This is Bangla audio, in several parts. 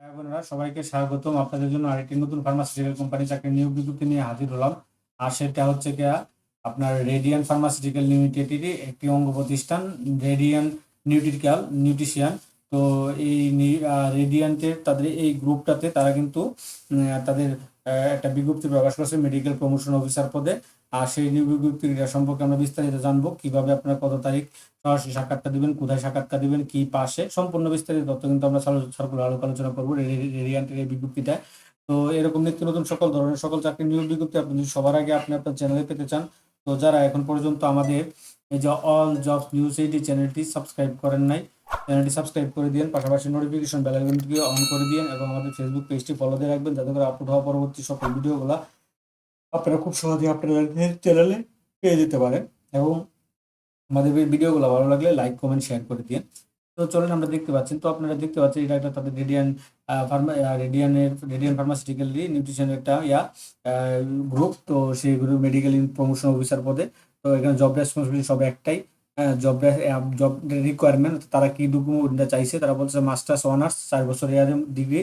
হ্যাঁ বোনেরা সবাইকে স্বাগতম। আপনাদের জন্য আরেকটি নতুন ফার্মাসিউটিক্যাল কোম্পানি চাকরি নিয়োগ বিজ্ঞপ্তি নিয়ে হাজির হলাম। আর সেটা হচ্ছে গিয়া আপনার রেডিয়ান ফার্মাসিউটিক্যাল লিমিটেডেরই একটি অঙ্গ প্রতিষ্ঠান রেডিয়ান নিউট্রিক্যাল নিউট্রিশিয়ান তো এই রেডিয়ান্টের তাদের এই গ্রুপটাতে তারা কিন্তু তাদের একটা বিজ্ঞপ্তি প্রকাশ করেছে মেডিকেল প্রমোশন অফিসার পদে। আর সেই বিজ্ঞপ্তিটা সম্পর্কে আমরা বিস্তারিত জানব। কীভাবে আপনার কত তারিখ সরাসরি সাক্ষাৎকার দিবেন, কোথায় সাক্ষাৎকার দিবেন, কি পাশে, সম্পূর্ণ বিস্তারিত তথ্য কিন্তু আমরা সার্কুলার আলোচনা করব রেডিয়ান্টের এই বিজ্ঞপ্তিটা তো এরকম নিত্য নতুন সকল ধরনের সকল চাকরি নিয়োগ বিজ্ঞপ্তি আপনি সবার আগে আপনি আপনার চ্যানেলে পেতে চান, তো যারা এখন পর্যন্ত আমাদের এই যে অল জব নিউজ এইটি চ্যানেলটি সাবস্ক্রাইব করেন নাই চ্যানেলটি সাবস্ক্রাইব করে দিন পাশাপাশি নোটিফিকেশন বেল আইকনটিকে অন করে দিন এবং আমাদের ফেসবুক পেজটি ফলো দিয়ে রাখবেন যাতে করে আপলোড হওয়া পরবর্তী সকল ভিডিওগুলো আপনারা খুব সহজে আপনাদের চ্যানেলে পেয়ে যেতে পারেন এবং আমাদের এই ভিডিওগুলো ভালো লাগলে লাইক কমেন্ট শেয়ার করে দিন তো চলেন আমরা দেখতে পাচ্ছেন তো আপনারা দেখতে পাচ্ছেন এটা একটা তাদের রেডিয়ান ফার্মা রেডিয়ানের রেডিয়ান ফার্মাসিউটিক্যাল নিউট্রিশনের একটা, ইয়া গ্রুপ তো সেই গ্রুপ মেডিকেল প্রমোশন অফিসার পদে। তো এখানে জব রেসপন্সিবিলিটি সব একটাই। জব জব রিকোয়ারমেন্ট তারা কি ডকুমেন্টটা চাইছে? তারা বলছে মাস্টার্স অনার্স চার বছর ইয়ার ডিগ্রি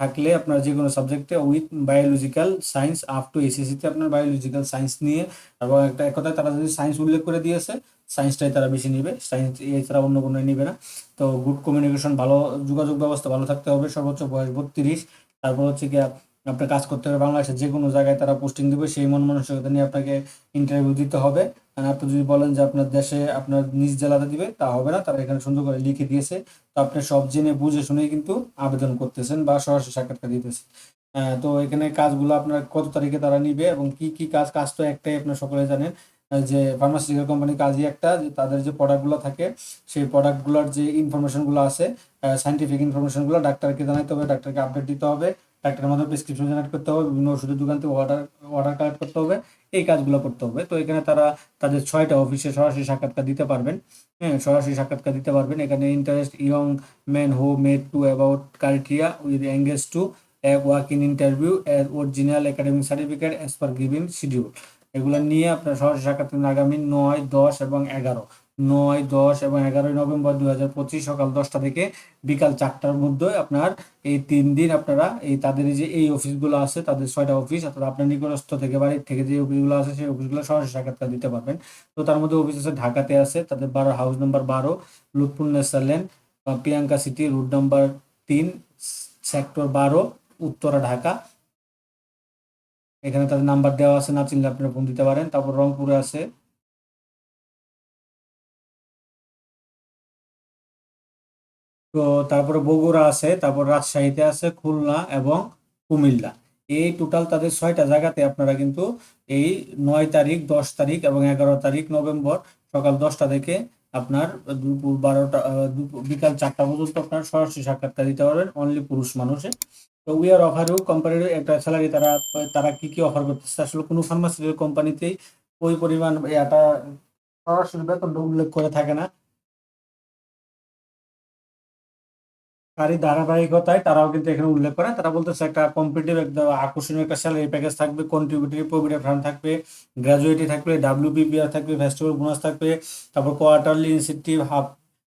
থাকলে আপনার যে কোনো সাবজেক্টে with biological science up to এসএসসিতে আপনার বায়োলজিক্যাল সায়েন্স নিয়ে। এবং একটা এক কথায় তারা যদি সায়েন্স উল্লেখ করে দিয়েছে সায়েন্সটাই তারা বেশি নিবে। সায়েন্স এছাড়া অন্য কোনো নিবে না। তো গুড কমিউনিকেশন ভালো যোগাযোগ ব্যবস্থা, ভালো থাকতে হবে। সর্বোচ্চ বয়স বত্রিশ। তারপর হচ্ছে কি আপনার কাজ করতে হবে বাংলাদেশের যে কোনো জায়গায় তারা পোস্টিং দেবে, সেই মন মানসিকতা নিয়ে আপনাকে ইন্টারভিউ দিতে হবে। আর আপনি যদি বলেন যে আপনার দেশে আপনার নিজ জেলাতে দিবে, তা হবে না। তারা এখানে সুন্দর করে লিখে দিয়েছে। তো আপনি সব জেনে বুঝে শুনেই কিন্তু আবেদন করতেছেন বা সরাসরি সাক্ষাৎকার দিতেছেন। তো এখানে কাজগুলো আপনার কত তারিখে তারা নিবে এবং কি কি কাজ কাজ তো একটাই আপনার সকলে জানেন যে ফার্মাসিউটিক্যাল কোম্পানির কাজই একটা, যে তাদের যে প্রোডাক্টগুলো থাকে, সেই প্রোডাক্টগুলোর যে ইনফরমেশনগুলো আছে সাইন্টিফিক ইনফরমেশনগুলো ডাক্তারকে জানাতে হবে, ডাক্তারকে আপডেট দিতে হবে। ডাক্তারের মধ্যে প্রেসক্রিপশন জেনারেট করতে হবে, বিভিন্ন ওষুধের দোকান থেকে অর্ডার অর্ডার কালেক্ট করতে হবে, এই কাজগুলো করতে হবে। তো এখানে তারা তাদের ছয়টা অফিসে সরাসরি সাক্ষাৎকার দিতে পারবেন। হ্যাঁ সরাসরি সাক্ষাৎকার দিতে পারবেন। এখানে interest young man who made to about criteria with engage to work in interview original academic certificate as per given schedule এগুলো নিয়ে আপনার সরাসরি সাক্ষাৎকার আগামী নয়, দশ এবং এগারো। নয়, দশ এবং এগারোই নভেম্বর দুই হাজার পঁচিশ সকাল দশটা থেকে বিকাল চারটার মধ্যে আপনার এই তিন দিন আপনারা এই তাদের যে এই অফিসগুলো আছে, তাদের ছয়টা অফিস অর্থাৎ আপনার নিকটস্থ থেকে বাড়ির থেকে যে অফিসগুলো আছে, সেই অফিসগুলো সরাসরি সাক্ষাৎকার দিতে পারবেন। তো তার মধ্যে অফিস আছে ঢাকাতে আছে, তাদের বারো, হাউস নাম্বার বারো Lutful Nesar lane Priyanka city, route number তিন, সেক্টর বারো, উত্তরা, ঢাকা। এখানে তাদের নাম্বার দেওয়া আছে, না চিনলে আপনারা ফোন দিতে পারেন। তারপর রংপুরে আছে তো তারপরে বগুড়া আছে, তারপর রাজশাহীতে আছে, খুলনা এবং কুমিল্লা। এই টোটাল তাদের ছয়টা জায়গাতে আপনারা কিন্তু এই নয় তারিখ, দশ তারিখ এবং এগারো তারিখ নভেম্বর সকাল দশটা থেকে আপনার দুপুর বারোটা দুপুর বিকাল চারটা পর্যন্ত আপনার সরাসরি সাক্ষাৎকার দিতে পারবেন অনলি পুরুষ মানুষে। তো উই আর অফার ইউ কোম্পানির একটা স্যালারি তারা তারা কি কি অফার করতেছে? আসলে কোনো ফার্মাসিউটিক্যাল কোম্পানিতেই ওই পরিমাণ এটা সরাসরি বেতনটা উল্লেখ করে থাকে না। তারই ধারাবাহিকতায় তারাও কিন্তু এখানে উল্লেখ করে, তারা বলতেছে একটা কম্পিটিটিভ একদম আকর্ষণীয় একটা স্যালারি প্যাকেজ থাকবে কন্ট্রিবিউটরি প্রভিডেন্ট ফান্ড থাকবে গ্র্যাজুয়েটি থাকবে ডাব্লিউপিপিআর থাকবে ফেস্টিভ্যাল বোনাস থাকবে, তারপর quarterly incentive half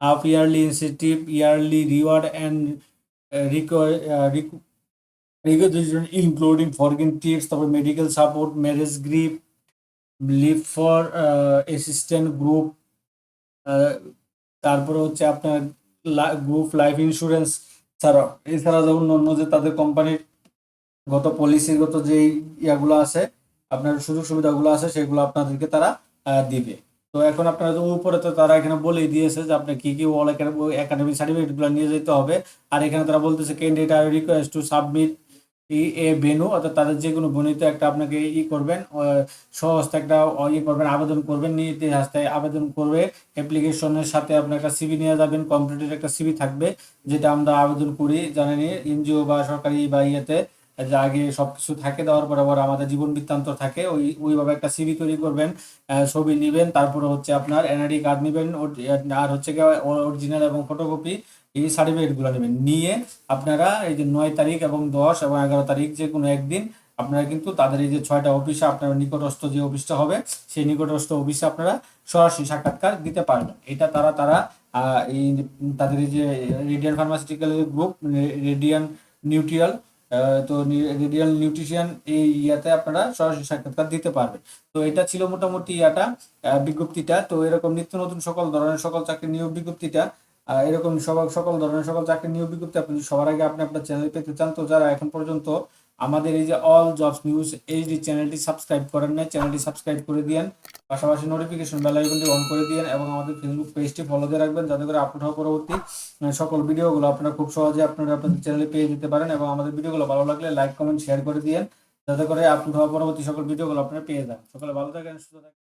half yearly incentive yearly reward and recognition including foreign tips তারপর medical support marriage grip leave for assistant group তারপরে হচ্ছে আপনার গ্রুপ লাইফ ইন্স্যুরেন্স ছাড়া এছাড়া যেমন অন্য যে তাদের কোম্পানির গত পলিসিগত যে ইয়াগুলো আছে, আপনার সুযোগ সুবিধাগুলো আছে, সেগুলো আপনাদেরকে তারা দিবে। তো এখন আপনারা তো উপরে তো তারা এখানে বলেই দিয়েছে যে আপনি কি কি ওয়াল একাডেমি সার্টিফিকেটগুলো নিয়ে যেতে হবে। আর এখানে তারা বলতেছে candidate are requested to submit a Benu অর্থাৎ তাদের যে কোনো বনিত একটা আপনাকে ই করবেন আহ, সহজতে একটা ইয়ে করবেন আবেদন করবেন নিতে হাসতে আবেদন করবে অ্যাপ্লিকেশনের সাথে আপনার একটা সিবি নিয়ে যাবেন কমপ্লিটেড একটা সিবি থাকবে যেটা আমরা আবেদন করি জানেন এনজিও বা সরকারি বা ইয়েতে। যে আগে সবকিছু থাকে, দেওয়ার পর আবার আমাদের জীবন বৃত্তান্ত থাকে, ওই, ওইভাবে একটা সিভি তৈরি করবেন ছবি নেবেন, তারপরে হচ্ছে আপনার এনআইডি কার্ড নেবেন আর হচ্ছে অরিজিনাল এবং ফটোকপি এই সার্টিফিকেটগুলো নেবেন। নিয়ে আপনারা এই যে নয় তারিখ এবং দশ এবং এগারো তারিখ যে কোনো একদিন আপনারা কিন্তু তাদের এই যে ছয়টা অফিসে আপনার নিকটস্থ যে অফিসটা হবে, সেই নিকটস্থ অফিসে আপনারা সরাসরি সাক্ষাৎকার দিতে পারবেন। এটা তারা তারা এই তাদের এই যে রেডিয়ান ফার্মাসিউটিক্যাল গ্রুপ রেডিয়ান নিউট্রিয়াল তো রিয়েল নিউট্রিশন এই ইয়াতে আপনারা সরাসরি সাক্ষাৎকার দিতে পারবেন। তো এটা ছিল মোটামুটি ইয়াটা বিজ্ঞপ্তিটা। তো এরকম নিত্য নতুন সকল ধরনের সকল চাকরি নিয়োগ বিজ্ঞপ্তিটা এরকম সকল সকল ধরনের সকল চাকরি নিয়োগ বিজ্ঞপ্তি আপনি সবার আগে আপনি আপনার চ্যানেলে পেতে চান, তো যারা এখন পর্যন্ত আমাদের এই যে অল জবস নিউজ এইচডি চ্যানেলটি সাবস্ক্রাইব করেন না চ্যানেলটি সাবস্ক্রাইব করে দিয়েন, পাশাপাশি নোটিফিকেশন বেল আইকনটি অন করে দিয়েন এবং আমাদের ফেসবুক পেজটি ফলো দিয়ে রাখবেন যাতে করে আপলোড হওয়ার পরবর্তী সকল ভিডিওগুলো আপনারা খুব সহজে আপনারা আপনাদের চ্যানেলে পেয়ে যেতে পারেন এবং আমাদের ভিডিওগুলো ভালো লাগলে লাইক কমেন্ট শেয়ার করে দিয়েন, যাতে করে আপলোড হওয়ার পরবর্তী সকল ভিডিওগুলো আপনারা পেয়ে যান। সকলে ভালো থাকেন, সুস্থ থাকেন।